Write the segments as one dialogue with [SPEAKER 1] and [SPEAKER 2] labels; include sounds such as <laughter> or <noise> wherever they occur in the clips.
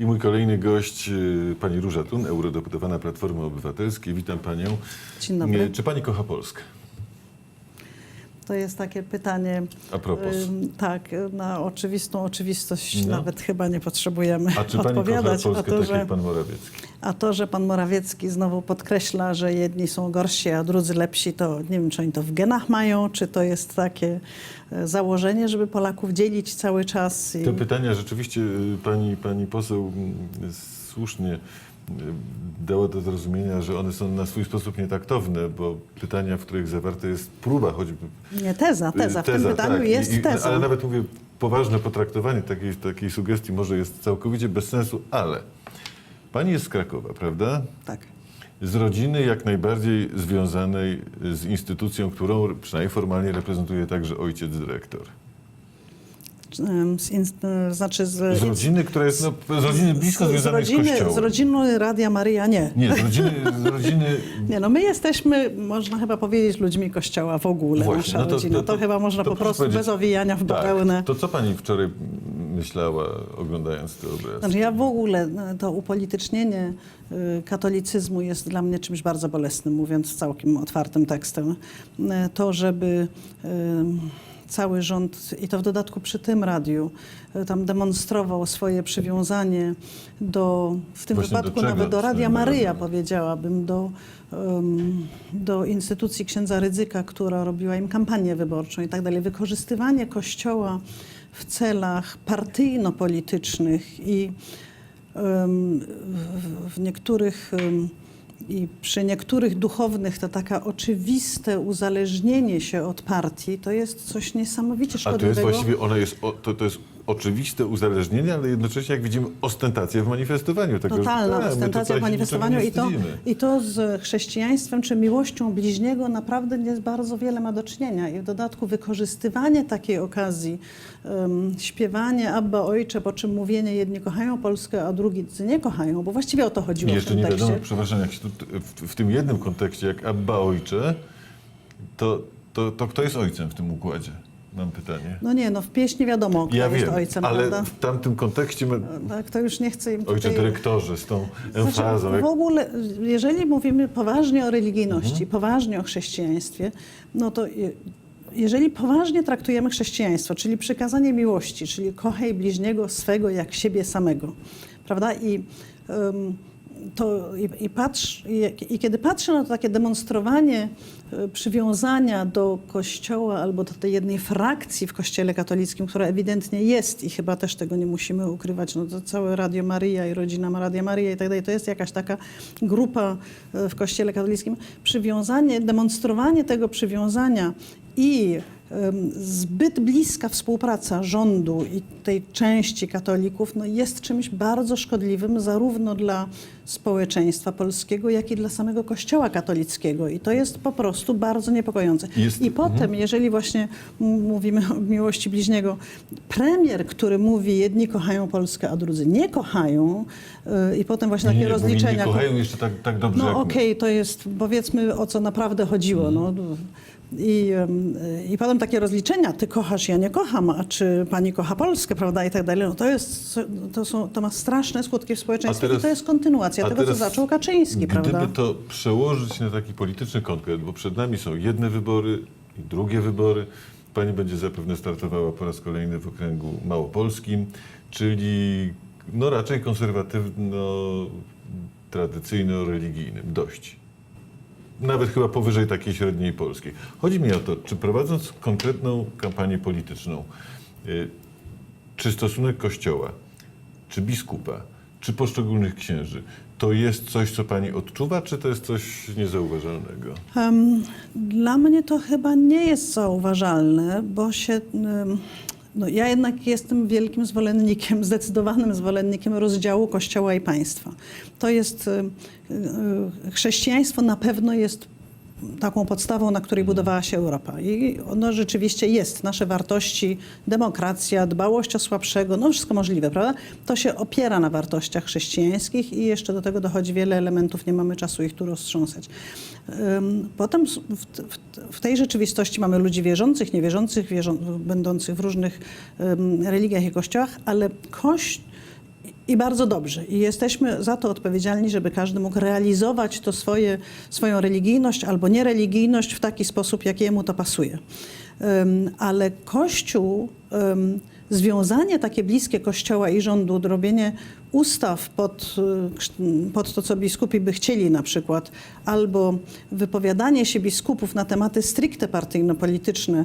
[SPEAKER 1] I mój kolejny gość, y, pani Róża Tun, eurodeputowana Platformy Obywatelskiej. Witam panią.
[SPEAKER 2] Dzień dobry.
[SPEAKER 1] Y, Czy pani kocha Polskę?
[SPEAKER 2] To jest takie pytanie.
[SPEAKER 1] A propos.
[SPEAKER 2] Tak, na oczywistą oczywistość
[SPEAKER 1] No.
[SPEAKER 2] nawet chyba nie potrzebujemy
[SPEAKER 1] A czy pani kocha
[SPEAKER 2] odpowiadać.
[SPEAKER 1] Polskę
[SPEAKER 2] a, to,
[SPEAKER 1] tak
[SPEAKER 2] że,
[SPEAKER 1] jak pan Morawiecki?
[SPEAKER 2] A to, że pan Morawiecki znowu podkreśla, że jedni są gorsi, a drudzy lepsi, to nie wiem, czy oni to w genach mają, czy to jest takie e, założenie, żeby Polaków dzielić cały czas. I...
[SPEAKER 1] Te pytania rzeczywiście y, pani, pani poseł słusznie y, dała do zrozumienia, że one są na swój sposób nietaktowne, bo pytania, w których zawarte jest próba choćby
[SPEAKER 2] Nie teza, teza. W tym
[SPEAKER 1] Teza,
[SPEAKER 2] pytaniu
[SPEAKER 1] tak.
[SPEAKER 2] jest
[SPEAKER 1] i-
[SPEAKER 2] teza.
[SPEAKER 1] Ale nawet mówię, poważne potraktowanie takiej, takiej sugestii może jest całkowicie bez sensu, ale pani jest z Krakowa, prawda?
[SPEAKER 2] Tak.
[SPEAKER 1] Z rodziny jak najbardziej związanej z instytucją, którą przynajmniej formalnie reprezentuje także ojciec dyrektor.
[SPEAKER 2] Z, e, znaczy z,
[SPEAKER 1] Z rodziny, która jest no, z rodziny blisko
[SPEAKER 2] z, z,
[SPEAKER 1] związanej z,
[SPEAKER 2] rodziny,
[SPEAKER 1] kościołem.
[SPEAKER 2] z rodziny Radia Maryja nie.
[SPEAKER 1] Nie, z rodziny, z rodziny <laughs>
[SPEAKER 2] Nie, no my jesteśmy, można chyba powiedzieć, ludźmi Kościoła w ogóle,
[SPEAKER 1] Właśnie,
[SPEAKER 2] nasza
[SPEAKER 1] no to-
[SPEAKER 2] rodzina.
[SPEAKER 1] to-
[SPEAKER 2] To,
[SPEAKER 1] to-
[SPEAKER 2] chyba można
[SPEAKER 1] to
[SPEAKER 2] po prostu bez owijania w bawełnę.
[SPEAKER 1] Tak. To co pani wczoraj myślała, oglądając te obrazy?
[SPEAKER 2] Znaczy ja w ogóle, e, to upolitycznienie y, katolicyzmu jest dla mnie czymś bardzo bolesnym, mówiąc całkiem otwartym tekstem. E, To, żeby y, cały rząd, i to w dodatku przy tym radiu, y, tam demonstrował swoje przywiązanie do, w tym
[SPEAKER 1] Właśnie do
[SPEAKER 2] wypadku
[SPEAKER 1] czego?
[SPEAKER 2] nawet do Radia Maryja, powiedziałabym, do, em, do instytucji księdza Rydzyka, która robiła im kampanię wyborczą i tak dalej. Wykorzystywanie Kościoła w celach partyjno-politycznych i w- niektórych i przy niektórych duchownych to taka oczywiste uzależnienie się od partii to jest coś niesamowicie
[SPEAKER 1] A to jest
[SPEAKER 2] szkodliwego.
[SPEAKER 1] właściwie, ona jest, to, to jest oczywiste uzależnienie, ale jednocześnie, jak widzimy, ostentacja w manifestowaniu tego. że
[SPEAKER 2] Totalna
[SPEAKER 1] tak, my
[SPEAKER 2] ostentacja w manifestowaniu i to, i to z chrześcijaństwem czy miłością bliźniego naprawdę nie bardzo wiele ma do czynienia. I w dodatku wykorzystywanie takiej okazji, um, śpiewanie Abba Ojcze, po czym mówienie jedni kochają Polskę, a drudzy nie kochają, bo właściwie o to chodziło
[SPEAKER 1] I
[SPEAKER 2] w
[SPEAKER 1] jeszcze
[SPEAKER 2] tym
[SPEAKER 1] nie
[SPEAKER 2] tekście.
[SPEAKER 1] wiadomo, przepraszam, jak się tu, w, w tym jednym kontekście, jak Abba Ojcze, to, to, to kto jest ojcem w tym układzie? Mam pytanie.
[SPEAKER 2] No nie, no w pieśni wiadomo, kto
[SPEAKER 1] ja
[SPEAKER 2] jest
[SPEAKER 1] wiem,
[SPEAKER 2] ojcem,
[SPEAKER 1] ale
[SPEAKER 2] prawda?
[SPEAKER 1] w tamtym kontekście my,
[SPEAKER 2] Tak, to już nie chcę im
[SPEAKER 1] ojcze
[SPEAKER 2] tutaj...
[SPEAKER 1] dyrektorze z tą emfazą.
[SPEAKER 2] Znaczy,
[SPEAKER 1] jak,
[SPEAKER 2] w ogóle, jeżeli mówimy poważnie o religijności,
[SPEAKER 1] Mhm.
[SPEAKER 2] poważnie o chrześcijaństwie, no to je- jeżeli poważnie traktujemy chrześcijaństwo, czyli przykazanie miłości, czyli kochaj bliźniego swego jak siebie samego, prawda? I, to, i, i, patrz, i, I kiedy patrzę na to takie demonstrowanie y, przywiązania do Kościoła albo do tej jednej frakcji w Kościele katolickim, która ewidentnie jest i chyba też tego nie musimy ukrywać, no to całe Radio Maryja i rodzina Radia Maryja i tak dalej, to jest jakaś taka grupa y, w Kościele katolickim. Przywiązanie, demonstrowanie tego przywiązania i zbyt bliska współpraca rządu i tej części katolików no jest czymś bardzo szkodliwym zarówno dla społeczeństwa polskiego, jak i dla samego Kościoła katolickiego. I to jest po prostu bardzo niepokojące.
[SPEAKER 1] Jest-
[SPEAKER 2] I potem, jeżeli właśnie mówimy o miłości bliźniego, premier, który mówi jedni kochają Polskę, a drudzy nie kochają y, i potem właśnie takie
[SPEAKER 1] nie,
[SPEAKER 2] rozliczenia...
[SPEAKER 1] Nie kochają jeszcze tak, tak dobrze
[SPEAKER 2] No okej, to jest, powiedzmy, o co naprawdę chodziło. No. I, I potem takie rozliczenia, ty kochasz, ja nie kocham, a czy pani kocha Polskę, prawda, i tak dalej. No to, jest, to, są, to ma straszne skutki w społeczeństwie
[SPEAKER 1] teraz-
[SPEAKER 2] i to jest kontynuacja tego, co zaczął Kaczyński,
[SPEAKER 1] Gdyby
[SPEAKER 2] prawda?
[SPEAKER 1] to przełożyć na taki polityczny konkret, bo przed nami są jedne wybory i drugie wybory. Pani będzie zapewne startowała po raz kolejny w okręgu małopolskim, czyli no raczej konserwatywno-tradycyjno-religijnym. Dość. Nawet chyba powyżej takiej średniej polskiej. Chodzi mi o to, czy prowadząc konkretną kampanię polityczną, y, czy stosunek kościoła, czy biskupa, czy poszczególnych księży, to jest coś, co pani odczuwa, czy to jest coś niezauważalnego?
[SPEAKER 2] Dla mnie to chyba nie jest zauważalne, bo się. No ja jednak jestem wielkim zwolennikiem, <laughs> zdecydowanym zwolennikiem rozdziału Kościoła i państwa. To jest. em, e, Chrześcijaństwo na pewno jest taką podstawą, na której budowała się Europa. I ono rzeczywiście jest. Nasze wartości, demokracja, dbałość o słabszego, no wszystko możliwe, prawda? To się opiera na wartościach chrześcijańskich i jeszcze do tego dochodzi wiele elementów, nie mamy czasu ich tu roztrząsać. Potem w, tej rzeczywistości mamy ludzi wierzących, niewierzących, wierzą, będących w różnych religiach i kościołach, ale kość, I bardzo dobrze. I jesteśmy za to odpowiedzialni, żeby każdy mógł realizować to swoje, swoją religijność albo niereligijność w taki sposób, jak jemu to pasuje. Em, Ale Kościół, em, związanie takie bliskie Kościoła i rządu, robienie ustaw pod, kszt- pod to, co biskupi by chcieli na przykład, albo wypowiadanie się biskupów na tematy stricte partyjno-polityczne,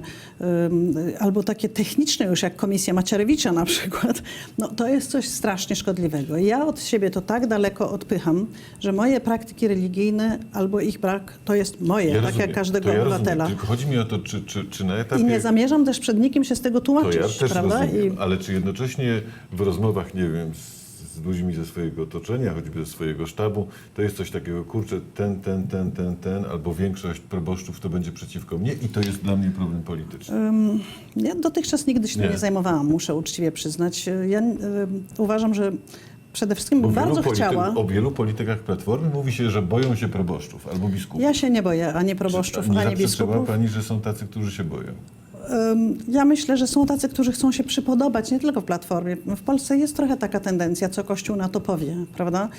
[SPEAKER 2] albo takie techniczne już jak Komisja Macierewicza na przykład, no to jest coś strasznie szkodliwego. Ja od siebie to tak daleko odpycham, że moje praktyki religijne albo ich brak to jest moje, tak
[SPEAKER 1] rozumiem,
[SPEAKER 2] jak każdego
[SPEAKER 1] to ja
[SPEAKER 2] obywatela.
[SPEAKER 1] Rozumiem, tylko chodzi mi o to, czy, czy, czy na etapie...
[SPEAKER 2] I nie zamierzam też przed nikim się z tego
[SPEAKER 1] To
[SPEAKER 2] tłumaczyć,
[SPEAKER 1] ja też
[SPEAKER 2] prawda?
[SPEAKER 1] rozumiem,
[SPEAKER 2] I
[SPEAKER 1] ale czy jednocześnie w rozmowach, nie wiem, z, z ludźmi ze swojego otoczenia, choćby ze swojego sztabu, to jest coś takiego, kurczę, ten, ten, ten, ten, ten, albo większość proboszczów to będzie przeciwko mnie i to jest dla mnie problem polityczny.
[SPEAKER 2] Ym, Ja dotychczas nigdy się tym
[SPEAKER 1] Nie.
[SPEAKER 2] nie zajmowałam, muszę uczciwie przyznać. Ja uważam, że przede wszystkim
[SPEAKER 1] Bo
[SPEAKER 2] bardzo
[SPEAKER 1] wielu
[SPEAKER 2] chciała.
[SPEAKER 1] o wielu politykach Platformy mówi się, że boją się proboszczów albo biskupów.
[SPEAKER 2] Ja się nie boję ani proboszczów,
[SPEAKER 1] nie
[SPEAKER 2] ani
[SPEAKER 1] zaprzeczyła
[SPEAKER 2] biskupów.
[SPEAKER 1] pani, że są tacy, którzy się boją.
[SPEAKER 2] Ja myślę, że są tacy, którzy chcą się przypodobać, nie tylko w Platformie. W Polsce jest trochę taka tendencja, co Kościół na to powie, prawda?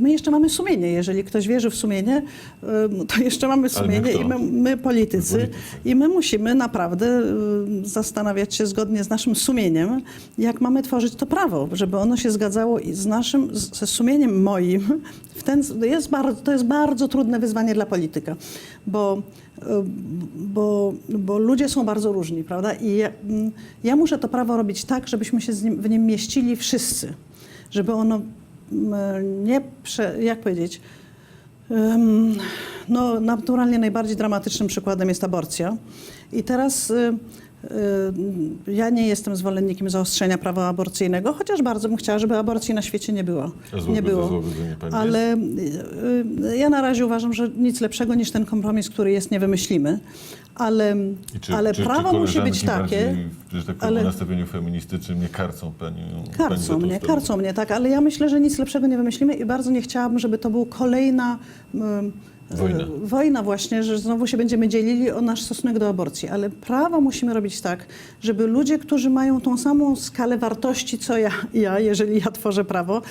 [SPEAKER 2] My jeszcze mamy sumienie. Jeżeli ktoś wierzy w sumienie, to jeszcze mamy sumienie i my, my politycy.
[SPEAKER 1] Politycy.
[SPEAKER 2] I my musimy naprawdę zastanawiać się zgodnie z naszym sumieniem, jak mamy tworzyć to prawo, żeby ono się zgadzało z naszym, ze sumieniem moim. W ten, jest bardzo, to jest bardzo trudne wyzwanie dla polityka, bo, y, bo, bo ludzie są bardzo różni, prawda? I ja, mm, ja muszę to prawo robić tak, żebyśmy się nim, w nim mieścili wszyscy, żeby ono mm, nie, prze, jak powiedzieć, No, naturalnie najbardziej dramatycznym przykładem jest aborcja. I teraz y, ja nie jestem zwolennikiem zaostrzenia prawa aborcyjnego, chociaż bardzo bym chciała, żeby aborcji na świecie nie było.
[SPEAKER 1] Złe-
[SPEAKER 2] nie było.
[SPEAKER 1] pani
[SPEAKER 2] Ale y, y, ja na razie uważam, że nic lepszego niż ten kompromis, który jest, nie wymyślimy. Ale,
[SPEAKER 1] czy,
[SPEAKER 2] ale
[SPEAKER 1] czy,
[SPEAKER 2] prawo
[SPEAKER 1] czy
[SPEAKER 2] musi być takie.
[SPEAKER 1] że tak powiem,
[SPEAKER 2] ale-
[SPEAKER 1] nastawieniu feministycznym nie karcą pani. pani
[SPEAKER 2] Karcą
[SPEAKER 1] tą
[SPEAKER 2] mnie, karcą mnie, tak, ale ja myślę, że nic lepszego nie wymyślimy i bardzo nie chciałabym, żeby to był kolejna ym,
[SPEAKER 1] Wojna.
[SPEAKER 2] e, wojna właśnie, że znowu się będziemy dzielili o nasz stosunek do aborcji, ale prawo musimy robić tak, żeby ludzie, którzy mają tą samą skalę wartości, co ja, ja jeżeli ja tworzę prawo,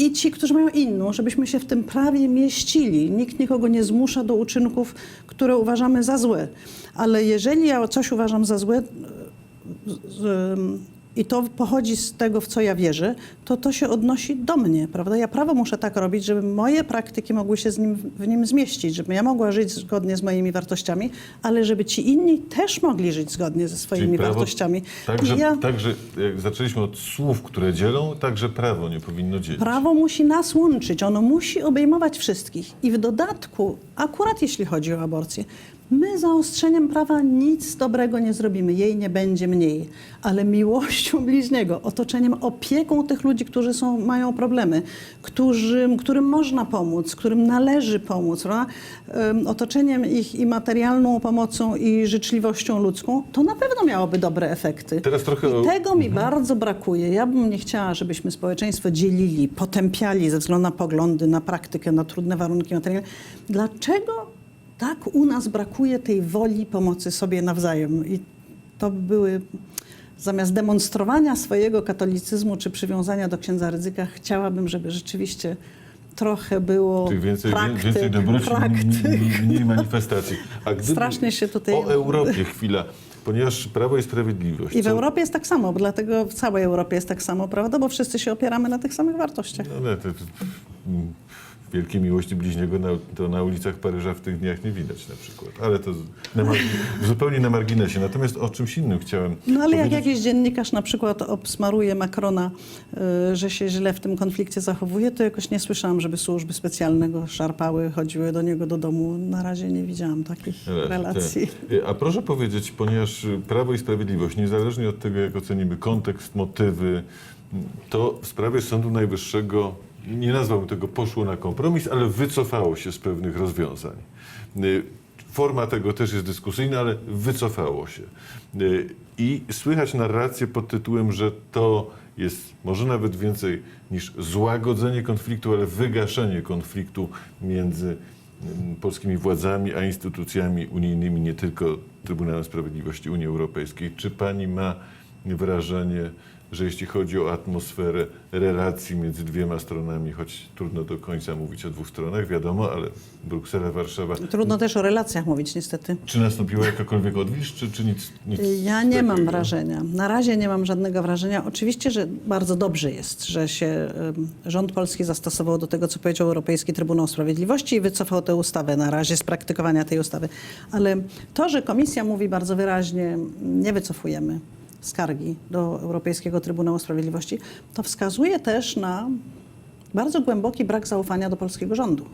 [SPEAKER 2] i ci, którzy mają inną, żebyśmy się w tym prawie mieścili. Nikt nikogo nie zmusza do uczynków, które uważamy za złe. Ale jeżeli ja coś uważam za złe, i to pochodzi z tego, w co ja wierzę, to to się odnosi do mnie, prawda? Ja prawo muszę tak robić, żeby moje praktyki mogły się z nim, w nim zmieścić, żebym ja mogła żyć zgodnie z moimi wartościami, ale żeby ci inni też mogli żyć zgodnie ze swoimi
[SPEAKER 1] prawo-
[SPEAKER 2] wartościami.
[SPEAKER 1] Także,
[SPEAKER 2] ja,
[SPEAKER 1] także jak zaczęliśmy od słów, które dzielą, także prawo nie powinno dzielić.
[SPEAKER 2] prawo musi nas łączyć, ono musi obejmować wszystkich. I w dodatku, akurat jeśli chodzi o aborcję, my zaostrzeniem prawa nic dobrego nie zrobimy, jej nie będzie mniej, ale miłością bliźniego, otoczeniem, opieką tych ludzi, którzy są, mają problemy, którzy, którym można pomóc, którym należy pomóc, prawda? Em, otoczeniem ich i materialną pomocą i życzliwością ludzką, to na pewno miałoby dobre efekty.
[SPEAKER 1] Teraz trochę
[SPEAKER 2] I tego mi bardzo brakuje. Ja bym nie chciała, żebyśmy społeczeństwo dzielili, potępiali ze względu na poglądy, na praktykę, na trudne warunki materialne. Dlaczego tak u nas brakuje tej woli pomocy sobie nawzajem? I to by były zamiast demonstrowania swojego katolicyzmu czy przywiązania do księdza ryzyka, chciałabym, żeby rzeczywiście trochę było
[SPEAKER 1] więcej,
[SPEAKER 2] praktyk,
[SPEAKER 1] więcej dobroci,
[SPEAKER 2] praktyk.
[SPEAKER 1] mniej, manifestacji. A gdyby
[SPEAKER 2] Strasznie się tutaj-
[SPEAKER 1] O Europie chwila, ponieważ Prawo i Sprawiedliwość...
[SPEAKER 2] I w
[SPEAKER 1] co-
[SPEAKER 2] Europie jest tak samo, bo dlatego w całej Europie jest tak samo, prawda? Bo wszyscy się opieramy na tych samych wartościach.
[SPEAKER 1] No, ale to, wielkiej miłości bliźniego na, to na ulicach Paryża w tych dniach nie widać na przykład. Ale to na, <laughs> zupełnie na marginesie. Natomiast o czymś innym chciałem
[SPEAKER 2] No ale jak
[SPEAKER 1] powiedzieć.
[SPEAKER 2] jakiś dziennikarz na przykład obsmaruje Macrona, y, że się źle w tym konflikcie zachowuje, to jakoś nie słyszałam, żeby służby specjalne go szarpały, chodziły do niego do domu. Na razie nie widziałam takich relacji.
[SPEAKER 1] Tak. A proszę powiedzieć, ponieważ Prawo i Sprawiedliwość, niezależnie od tego, jak ocenimy kontekst, motywy, to w sprawie Sądu Najwyższego, nie nazwałbym tego poszło na kompromis, ale wycofało się z pewnych rozwiązań. Y, Forma tego też jest dyskusyjna, ale wycofało się. Y, I słychać narrację pod tytułem, że to jest może nawet więcej niż złagodzenie konfliktu, ale wygaszenie konfliktu między mm, polskimi władzami, a instytucjami unijnymi, nie tylko Trybunałem Sprawiedliwości Unii Europejskiej. Czy pani ma wrażenie, że jeśli chodzi o atmosferę relacji między dwiema stronami, choć trudno do końca mówić o dwóch stronach, wiadomo, ale Bruksela, Warszawa,
[SPEAKER 2] Trudno też o relacjach mówić niestety.
[SPEAKER 1] czy nastąpiła jakakolwiek odwilż, czy, czy nic, nic
[SPEAKER 2] Ja nie mam
[SPEAKER 1] takiego?
[SPEAKER 2] wrażenia. Na razie nie mam żadnego wrażenia. Oczywiście, że bardzo dobrze jest, że się rząd polski zastosował do tego, co powiedział Europejski Trybunał Sprawiedliwości i wycofał tę ustawę na razie z praktykowania tej ustawy. Ale to, że komisja mówi bardzo wyraźnie, nie wycofujemy skargi do Europejskiego Trybunału Sprawiedliwości, to wskazuje też na bardzo głęboki brak zaufania do polskiego rządu.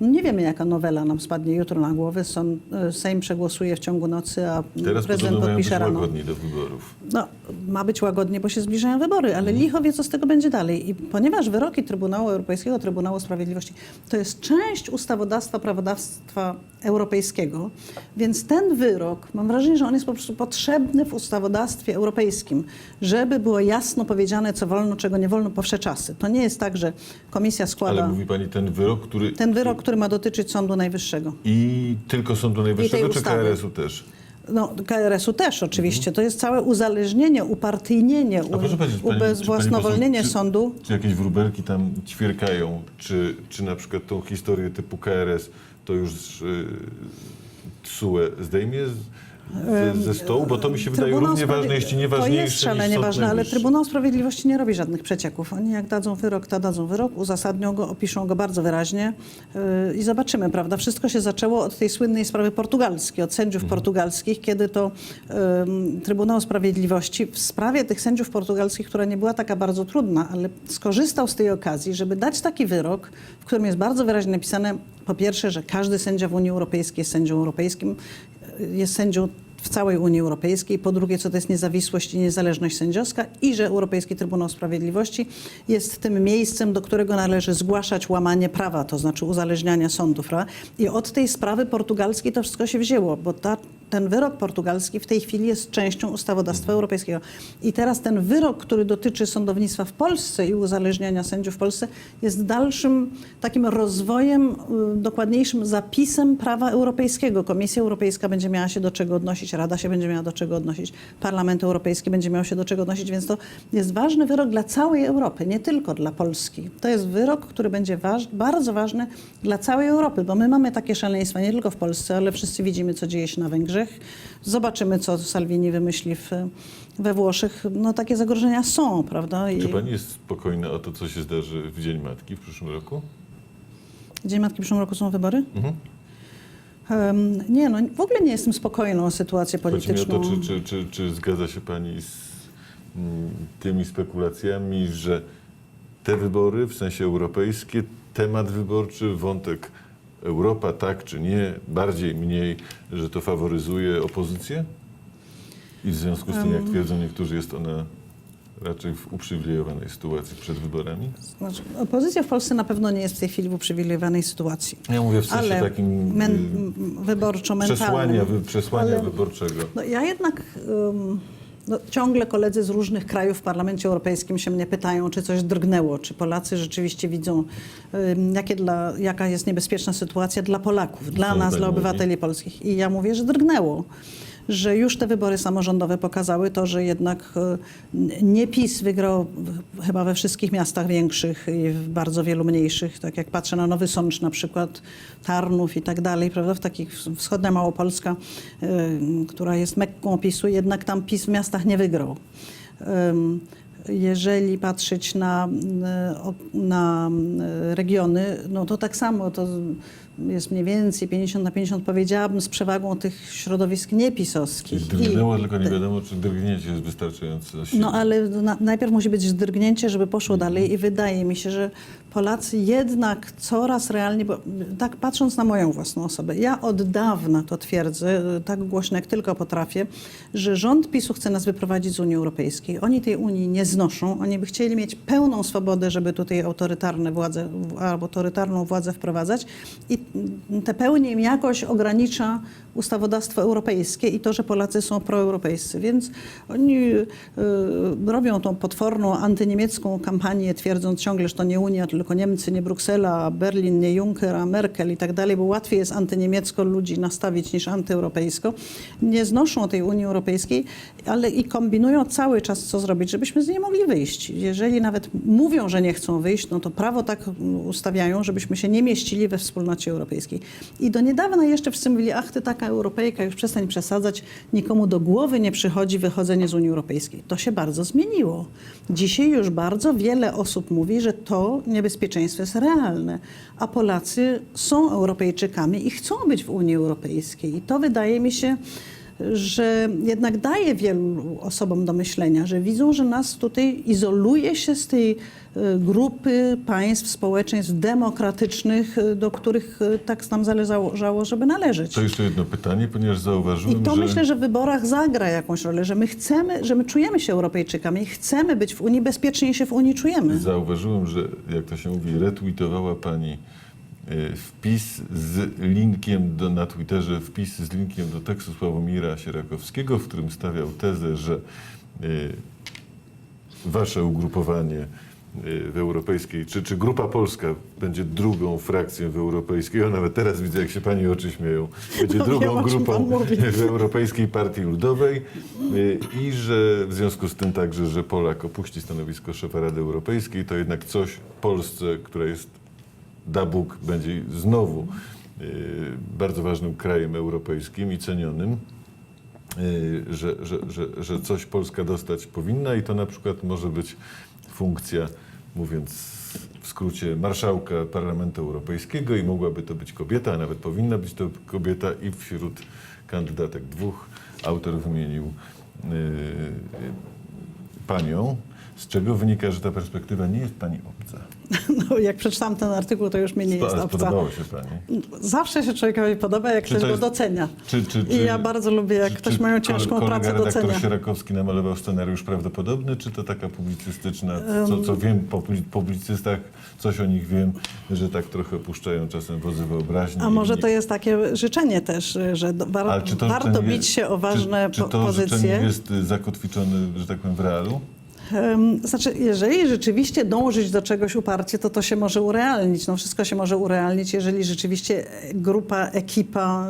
[SPEAKER 2] No Nie wiemy, jaka nowela nam spadnie jutro na głowę. Sąd, e, Sejm przegłosuje w ciągu nocy, a
[SPEAKER 1] Teraz
[SPEAKER 2] prezydent podpisze rano.
[SPEAKER 1] łagodni do wyborów.
[SPEAKER 2] No, ma być łagodnie, bo się zbliżają wybory, ale
[SPEAKER 1] Mhm.
[SPEAKER 2] licho wie, co z tego będzie dalej. I ponieważ wyroki Trybunału Europejskiego, Trybunału Sprawiedliwości to jest część ustawodawstwa, prawodawstwa europejskiego, więc ten wyrok, mam wrażenie, że on jest po prostu potrzebny w ustawodawstwie europejskim, żeby było jasno powiedziane, co wolno, czego nie wolno po wsze czasy. To nie jest tak, że komisja składa
[SPEAKER 1] Ale mówi pani ten wyrok, który...
[SPEAKER 2] ten wyrok, który ma dotyczyć Sądu Najwyższego.
[SPEAKER 1] I tylko Sądu Najwyższego, czy
[SPEAKER 2] ustawy.
[SPEAKER 1] KRS-u też?
[SPEAKER 2] No, KRS-u też oczywiście. To jest całe uzależnienie, upartyjnienie, u- ubezwłasnowolnienie
[SPEAKER 1] czy-
[SPEAKER 2] sądu.
[SPEAKER 1] Czy jakieś wróbelki tam ćwierkają? Czy, czy na przykład tą historię typu KRS to już y, TSUE zdejmie z, ze, ze stołu? Bo to mi się wydaje
[SPEAKER 2] Trybunał
[SPEAKER 1] równie ważne, jeśli nie ważniejsze
[SPEAKER 2] To jest szalenie
[SPEAKER 1] Sąd
[SPEAKER 2] ważne, ale
[SPEAKER 1] Najwyższy.
[SPEAKER 2] Trybunał Sprawiedliwości nie robi żadnych przecieków. Oni jak dadzą wyrok, to dadzą wyrok, uzasadnią go, opiszą go bardzo wyraźnie yy, i zobaczymy, prawda? Wszystko się zaczęło od tej słynnej sprawy portugalskiej, od sędziów
[SPEAKER 1] Mhm.
[SPEAKER 2] portugalskich, kiedy to ym, Trybunał Sprawiedliwości w sprawie tych sędziów portugalskich, która nie była taka bardzo trudna, ale skorzystał z tej okazji, żeby dać taki wyrok, w którym jest bardzo wyraźnie napisane, po pierwsze, że każdy sędzia w Unii Europejskiej jest sędzią europejskim, jest sędzią w całej Unii Europejskiej, po drugie, co to jest niezawisłość i niezależność sędziowska i że Europejski Trybunał Sprawiedliwości jest tym miejscem, do którego należy zgłaszać łamanie prawa, to znaczy uzależniania sądów. I od tej sprawy portugalskiej to wszystko się wzięło, bo ta, ten wyrok portugalski w tej chwili jest częścią ustawodawstwa europejskiego. I teraz ten wyrok, który dotyczy sądownictwa w Polsce i uzależniania sędziów w Polsce, jest dalszym takim rozwojem, y, dokładniejszym zapisem prawa europejskiego. Komisja Europejska będzie miała się do czego odnosić, Rada się będzie miała do czego odnosić, Parlament Europejski będzie miał się do czego odnosić, więc to jest ważny wyrok dla całej Europy, nie tylko dla Polski. To jest wyrok, który będzie waż, bardzo ważny dla całej Europy, bo my mamy takie szaleństwa nie tylko w Polsce, ale wszyscy widzimy, co dzieje się na Węgrzech. Zobaczymy, co Salvini wymyśli w, we Włoszech. No takie zagrożenia są, prawda? I
[SPEAKER 1] Czy pani jest spokojna o to, co się zdarzy w Dzień Matki w przyszłym roku?
[SPEAKER 2] Dzień Matki w przyszłym roku są wybory?
[SPEAKER 1] Mhm.
[SPEAKER 2] Em, nie, no w ogóle nie jestem spokojną o sytuację
[SPEAKER 1] Chodzi mi o
[SPEAKER 2] polityczną.
[SPEAKER 1] to, czy, czy, czy, czy zgadza się pani z mm, tymi spekulacjami, że te wybory, w sensie europejskie, temat wyborczy, wątek Europa tak czy nie, bardziej, mniej, że to faworyzuje opozycję? I w związku z tym, jak twierdzą niektórzy, jest ona raczej w uprzywilejowanej sytuacji przed wyborami?
[SPEAKER 2] Znaczy, opozycja w Polsce na pewno nie jest w tej chwili w uprzywilejowanej sytuacji.
[SPEAKER 1] Ja mówię w sensie
[SPEAKER 2] Ale
[SPEAKER 1] takim
[SPEAKER 2] men,
[SPEAKER 1] y,
[SPEAKER 2] wyborczo-mentalnym.
[SPEAKER 1] przesłania, wy, przesłania
[SPEAKER 2] Ale-
[SPEAKER 1] wyborczego.
[SPEAKER 2] No, ja jednak ym, no, ciągle koledzy z różnych krajów w Parlamencie Europejskim się mnie pytają, czy coś drgnęło, czy Polacy rzeczywiście widzą, jakie dla, jaka jest niebezpieczna sytuacja dla Polaków, dla nas, dla
[SPEAKER 1] mówi?
[SPEAKER 2] obywateli polskich. I ja mówię, że drgnęło. Że już te wybory samorządowe pokazały to, że jednak y, nie PiS wygrał chyba we wszystkich miastach większych i w bardzo wielu mniejszych. Tak jak patrzę na Nowy Sącz na przykład, Tarnów i tak dalej, prawda? W takich wschodnia Małopolska, y, która jest Mekką PiSu, jednak tam PiS w miastach nie wygrał. Jeżeli patrzeć na, o- na regiony, no to tak samo to jest mniej więcej 50 na 50, powiedziałabym, z przewagą tych środowisk niepisowskich. I-
[SPEAKER 1] Drgnęło, tylko nie wiadomo, czy drgnięcie jest wystarczająco silne.
[SPEAKER 2] no ale na, najpierw musi być zdrgnięcie, żeby poszło dalej i wydaje mi się, że Polacy jednak coraz realnie, bo tak patrząc na moją własną osobę, ja od dawna to twierdzę, y, tak głośno jak tylko potrafię, że rząd PiSu chce nas wyprowadzić z Unii Europejskiej. Oni tej Unii nie znoszą. Oni by chcieli mieć pełną swobodę, żeby tutaj autorytarne władze, albo autorytarną władzę wprowadzać i te pełnię jakoś ogranicza ustawodawstwo europejskie i to, że Polacy są proeuropejscy. Więc oni y, robią tą potworną antyniemiecką kampanię, twierdząc ciągle, że to nie Unia, tylko Niemcy, nie Bruksela, Berlin, nie Juncker, a Merkel i tak dalej, bo łatwiej jest antyniemiecko ludzi nastawić niż antyeuropejsko. Nie znoszą tej Unii Europejskiej, ale i kombinują cały czas, co zrobić, żebyśmy z niej mogli wyjść. Jeżeli nawet mówią, że nie chcą wyjść, no to prawo tak ustawiają, żebyśmy się nie mieścili we wspólnocie europejskiej. I do niedawna jeszcze wszyscy mówili, ach, ty taka Europejka, już przestań przesadzać, nikomu do głowy nie przychodzi wychodzenie z Unii Europejskiej. To się bardzo zmieniło. Dzisiaj już bardzo wiele osób mówi, że to niebezpieczeństwo jest realne, a Polacy są Europejczykami i chcą być w Unii Europejskiej. I to wydaje mi się, że jednak daje wielu osobom do myślenia, że widzą, że nas tutaj izoluje się z tej e, grupy państw, społeczeństw demokratycznych, e, do których e, tak nam zależało, żeby należeć.
[SPEAKER 1] To jeszcze jedno pytanie, ponieważ
[SPEAKER 2] I
[SPEAKER 1] zauważyłem,
[SPEAKER 2] to
[SPEAKER 1] że...
[SPEAKER 2] myślę, że w wyborach zagra jakąś rolę, że my chcemy, że my czujemy się Europejczykami, chcemy być w Unii, bezpiecznie się w Unii czujemy.
[SPEAKER 1] Zauważyłem, że jak to się mówi, retweetowała pani wpis z linkiem do, na Twitterze, wpis z linkiem do tekstu Sławomira Sierakowskiego, w którym stawiał tezę, że e, wasze ugrupowanie e, w europejskiej, czy, czy Grupa Polska będzie drugą frakcją w europejskiej, a nawet teraz widzę, jak się pani oczy śmieją, będzie
[SPEAKER 2] No wiem,
[SPEAKER 1] drugą
[SPEAKER 2] czym
[SPEAKER 1] grupą <laughs> w Europejskiej Partii Ludowej y, i że w związku z tym także, że Polak opuści stanowisko szefa Rady Europejskiej, to jednak coś Polsce, która jest da Bóg, będzie znowu y, bardzo ważnym krajem europejskim i cenionym, y, że, że, że, że coś Polska dostać powinna i to na przykład może być funkcja, mówiąc w skrócie, marszałka Parlamentu Europejskiego i mogłaby to być kobieta, a nawet powinna być to kobieta i wśród kandydatek dwóch autor wymienił y, panią, z czego wynika, że ta perspektywa nie jest pani obca. <laughs>
[SPEAKER 2] No, jak przeczytałam ten artykuł, to już mnie nie jest obca.
[SPEAKER 1] Spodobało się pani.
[SPEAKER 2] Zawsze się człowiekowi podoba, jak
[SPEAKER 1] Czy
[SPEAKER 2] ktoś
[SPEAKER 1] to
[SPEAKER 2] go
[SPEAKER 1] jest-
[SPEAKER 2] docenia.
[SPEAKER 1] Czy, czy, czy,
[SPEAKER 2] I ja bardzo lubię, jak
[SPEAKER 1] czy-
[SPEAKER 2] ktoś
[SPEAKER 1] czy
[SPEAKER 2] moją ciężką pracę docenia.
[SPEAKER 1] Sierakowski namalował scenariusz prawdopodobny, czy to taka publicystyczna, co, co wiem po publi- publicystach, coś o nich wiem, że tak trochę opuszczają czasem wozy wyobraźni.
[SPEAKER 2] A może
[SPEAKER 1] i-
[SPEAKER 2] to jest takie życzenie też, że war,
[SPEAKER 1] czy
[SPEAKER 2] warto bić się o ważne
[SPEAKER 1] czy, czy to życzenie
[SPEAKER 2] pozycje.
[SPEAKER 1] jest zakotwiczone, że tak powiem, w realu?
[SPEAKER 2] Znaczy, jeżeli rzeczywiście dążyć do czegoś uparcie, to to się może urealnić. No, wszystko się może urealnić, jeżeli rzeczywiście grupa, ekipa,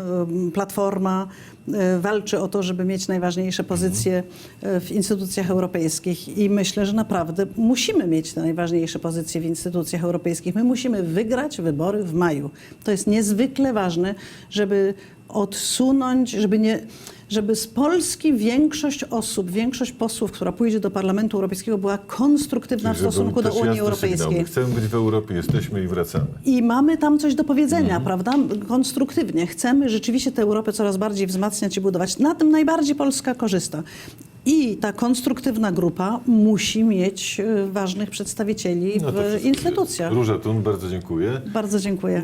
[SPEAKER 2] platforma e, walczy o to, żeby mieć najważniejsze pozycje e, w instytucjach europejskich. I myślę, że naprawdę musimy mieć te najważniejsze pozycje w instytucjach europejskich. My musimy wygrać wybory w maju. To jest niezwykle ważne, żeby odsunąć, żeby nie żeby z Polski większość osób, większość posłów, która pójdzie do Parlamentu Europejskiego, była konstruktywna w
[SPEAKER 1] Żeby był
[SPEAKER 2] stosunku do Unii Europejskiej.
[SPEAKER 1] Sygnał. My chcemy być w Europie, jesteśmy i wracamy.
[SPEAKER 2] I mamy tam coś do powiedzenia,
[SPEAKER 1] Mhm.
[SPEAKER 2] prawda? Konstruktywnie. Chcemy rzeczywiście tę Europę coraz bardziej wzmacniać i budować. Na tym najbardziej Polska korzysta. I ta konstruktywna grupa musi mieć e, ważnych przedstawicieli
[SPEAKER 1] No
[SPEAKER 2] w instytucjach.
[SPEAKER 1] Róża Tun, bardzo dziękuję.
[SPEAKER 2] Bardzo dziękuję.